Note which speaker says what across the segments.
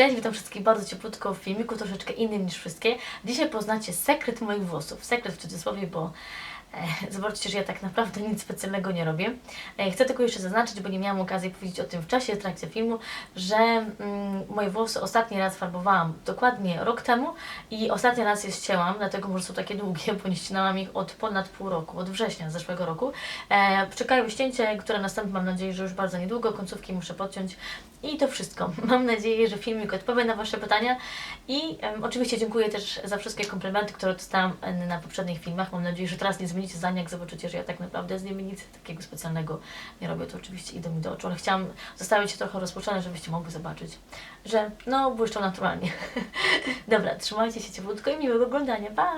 Speaker 1: Cześć, witam wszystkich bardzo cieplutko w filmiku, troszeczkę innym niż wszystkie. Dzisiaj poznacie sekret moich włosów. Sekret w cudzysłowie, bo zobaczcie, że ja tak naprawdę nic specjalnego nie robię. E, chcę tylko jeszcze zaznaczyć, bo nie miałam okazji powiedzieć o tym w czasie, w trakcie filmu, że mm, moje włosy ostatni raz farbowałam dokładnie rok temu i ostatni raz je ścięłam, dlatego może są takie długie, bo nie ścinałam ich od ponad pół roku, od września zeszłego roku. E, czekają ścięcie, które nastąpi, mam nadzieję, że już bardzo niedługo, końcówki muszę podciąć i to wszystko. Mam nadzieję, że filmik odpowie na Wasze pytania i em, oczywiście dziękuję też za wszystkie komplementy, które dostałam em, na poprzednich filmach. Mam nadzieję, że teraz nie zmienicie zdania, jak zobaczycie, że ja tak naprawdę z nimi nic takiego specjalnego nie robię. To oczywiście idą mi do oczu, ale chciałam zostawić je trochę rozpoczęte, żebyście mogli zobaczyć, że no błyszczą naturalnie. Dobra, trzymajcie się cieplutko i miłego oglądania. Pa!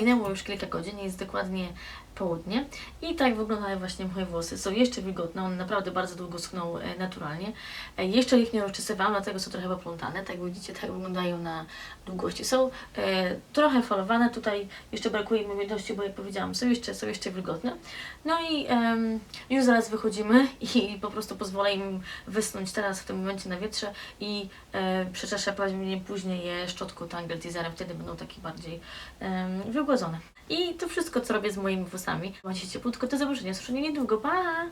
Speaker 1: Minęło już kilka godzin, jest dokładnie południe i tak wyglądają właśnie moje włosy. Są jeszcze wilgotne, one naprawdę bardzo długo schną e, naturalnie. E, jeszcze ich nie rozczesywałam, dlatego są trochę poplątane. Tak widzicie, tak wyglądają na długości. Są e, trochę falowane, tutaj jeszcze brakuje im objętości, bo jak powiedziałam, są jeszcze, są jeszcze wilgotne. No i em, już zaraz wychodzimy i po prostu pozwolę im wysnąć teraz w tym momencie na wietrze i e, przeczeszę później je szczotką Tangle Teaserem, wtedy będą takie bardziej em, I to wszystko, co robię z moimi włosami. Macie się cieplutko, do zobaczenia, słyszenia niedługo, pa!